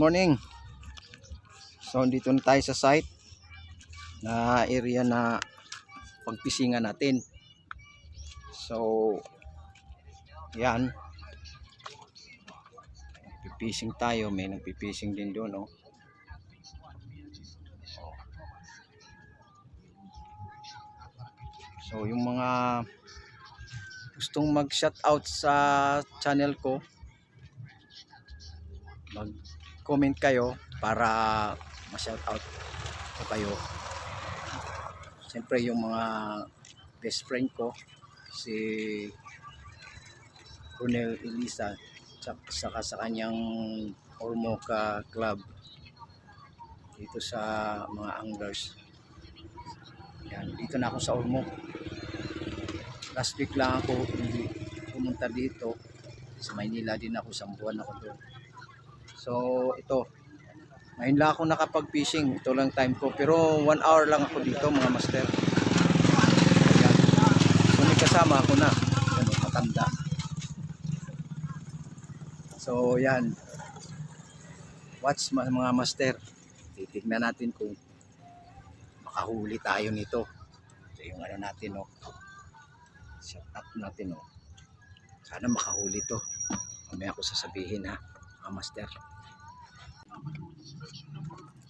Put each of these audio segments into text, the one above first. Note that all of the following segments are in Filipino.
morning. So, dito na tayo sa site na area na pagpisingan natin. So, yan. Pipising tayo. May nagpipising din doon, oh. So, yung mga gustong mag-shoutout sa channel ko, mag-comment kayo para ma-shoutout ko kayo. Siyempre yung mga best friend ko, si Ronel Elisa, saka sa kanyang Ormoca Club dito sa mga anglers. Yan, dito na ako sa Ormoc. Last week lang ako pumunta dito. Sa Maynila din ako, isang buwan ako doon. So, ito. Lang ako nakapag-fishing. Ito lang time ko. Pero one hour lang ako dito, mga master. Ayan. So, may kasama ako na. Ano, matanda. So, yan. Watch mga master. Titignan natin kung makahuli tayo nito. Ito yung ano natin, oh. Shut up natin, oh. Sana makahuli to. Mamaya ako sasabihin, ha, master.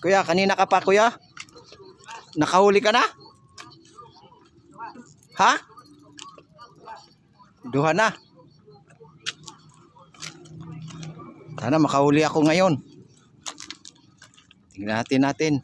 Kuya, kanina ka pa, kuya? Nakahuli ka na? Ha? Duha na. Sana makahuli ako ngayon. Tingnan natin natin.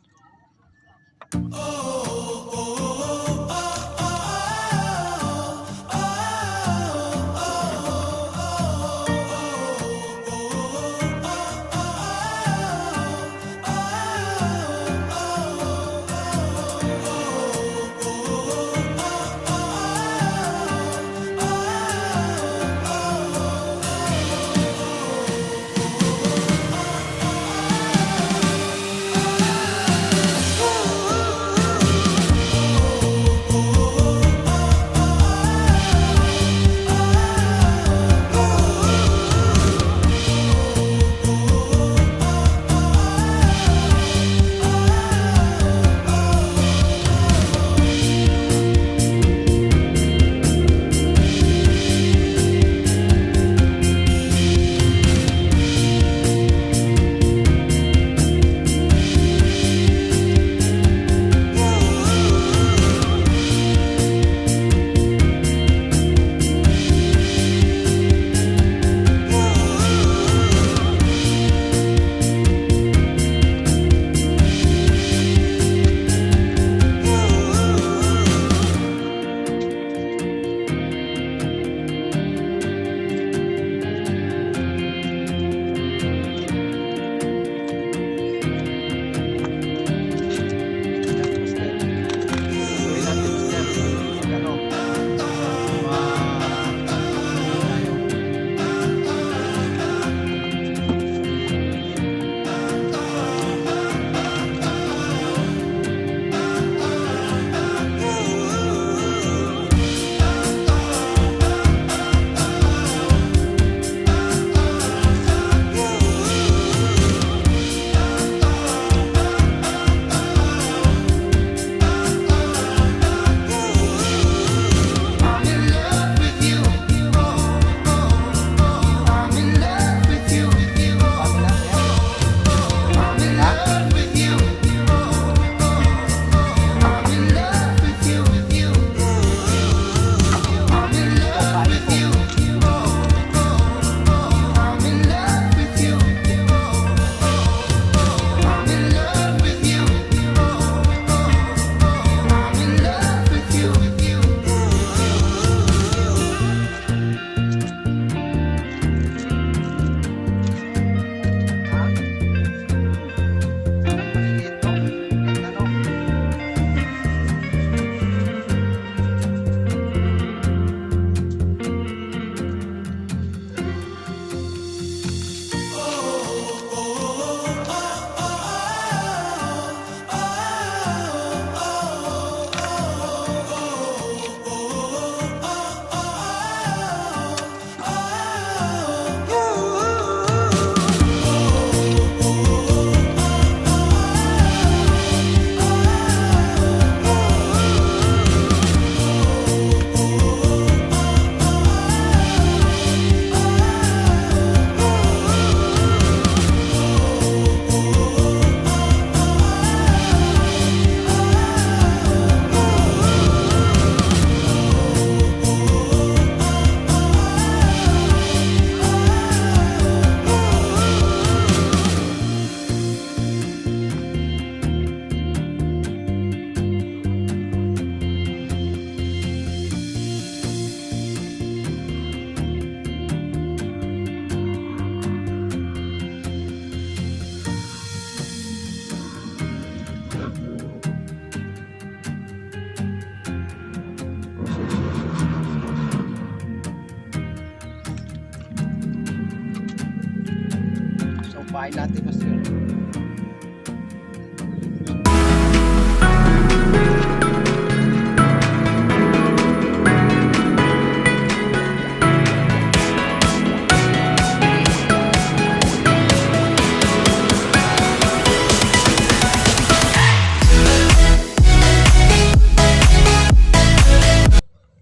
Kain natin, Master.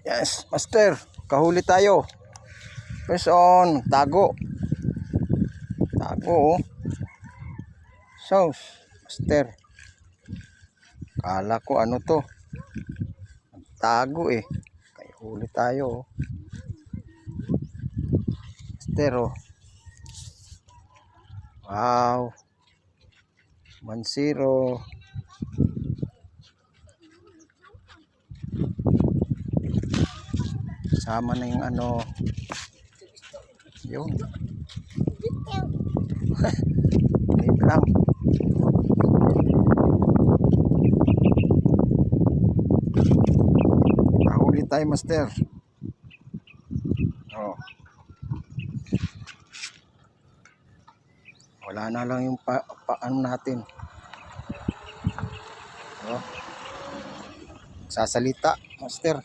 Yes, Master. Kahuli tayo. First on, tago. Tago, oh. Sauce, Master. Kala ko ano to. Tago eh. Kaya huli tayo, oh. Master, oh. Wow. 1-0. Sama na yung ano. Yun. Wait lang. Nahuli tayo, master. Oh. Wala na lang yung pa, paano natin. Oh. Sasalita, master.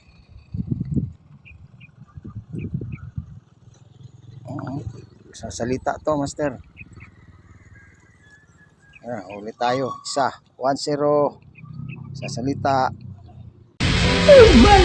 Oo. Sasalita to, master. Ayan, ulit tayo. Isa. 1-0. Sasalita. Oh my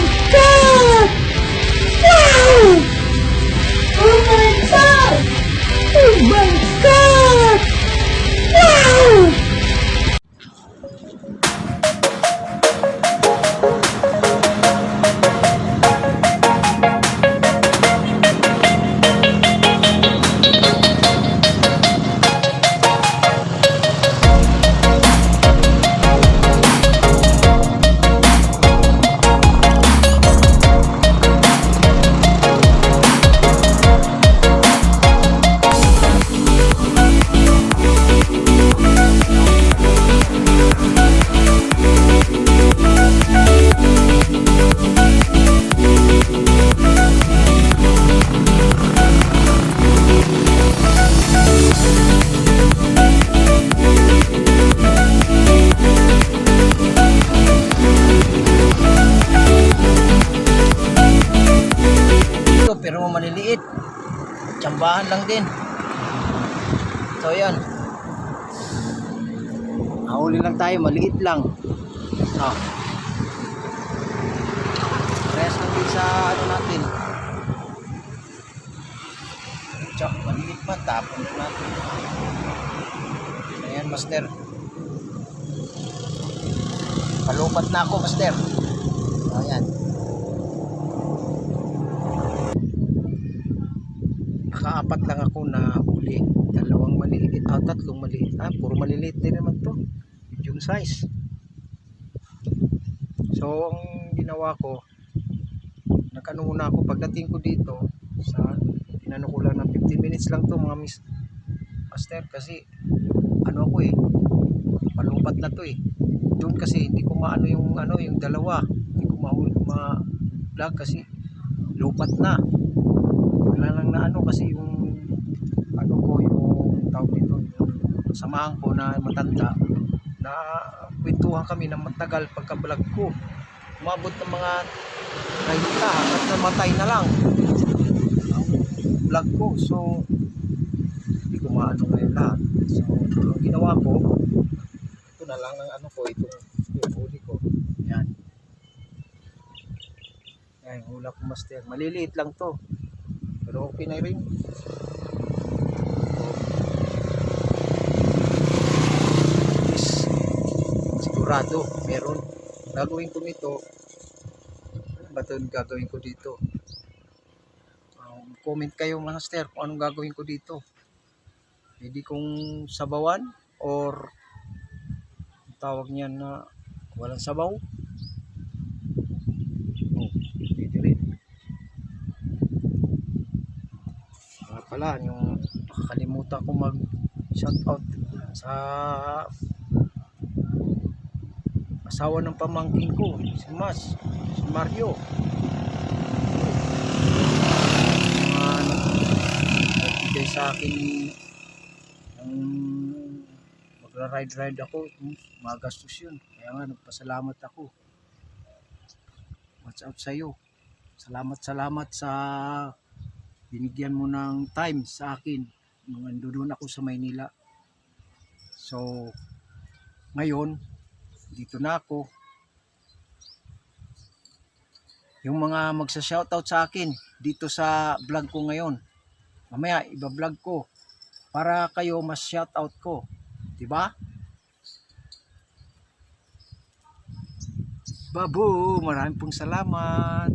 lang din. So, yan. Nahuli lang tayo, maliit lang. Ah. Rest lang din sa ano natin. Tsak, maliit pa, tapon na natin. Ayan, master. Palupat na ako, master. Ayan. Nakaapat lang ako na huli. Dalawang maliit ah tatlong maliit ah puro maliliit din naman to. Medium size. So ang ginawa ko nakano muna ako. Pagdating ko dito sa tinano ko lang ng 15 minutes lang to mga miss master. Kasi ano ako eh palupat na to eh. Doon kasi hindi ko maano yung ano yung dalawa. Hindi ko ma, ma vlog kasi lupat na wala lang na ano kasi yung ano ko yung tawag dito yung samahan ko na matanda. Na kwentuhan kami ng matagal pagka-vlog ko. Umabot ng mga 90 at namatay na lang ang vlog ko. So hindi ko maano ngayon lahat. So ang ginawa ko ito na lang ng ano ko itong yung huli ko. Yan. Yan hula ko master. Maliliit lang to pero okay na rin. Is, sigurado, meron. Gagawin ko nito. Ano ba ito yung gagawin ko dito? Um, comment kayo master kung anong gagawin ko dito. Pwede kong sabawan or tawag niyan na walang sabaw. Oh, pwede rin. Nga pala, yung nakakalimutan ko mag shout out sa asawa ng pamangkin ko, si Mas, si Mario. Mga nagbigay sa akin ng Nagra-ride-ride ako. Hmm, magastos yun. Kaya nga, nagpasalamat ako. Watch out sa'yo. Salamat, salamat sa binigyan mo ng time sa akin nung nandoon ako sa Maynila. So, ngayon, dito na ako. Yung mga magsa-shoutout sa akin dito sa vlog ko ngayon. Mamaya, iba-vlog ko para kayo mas shoutout ko. 'Di ba? Babu, maraming pong salamat.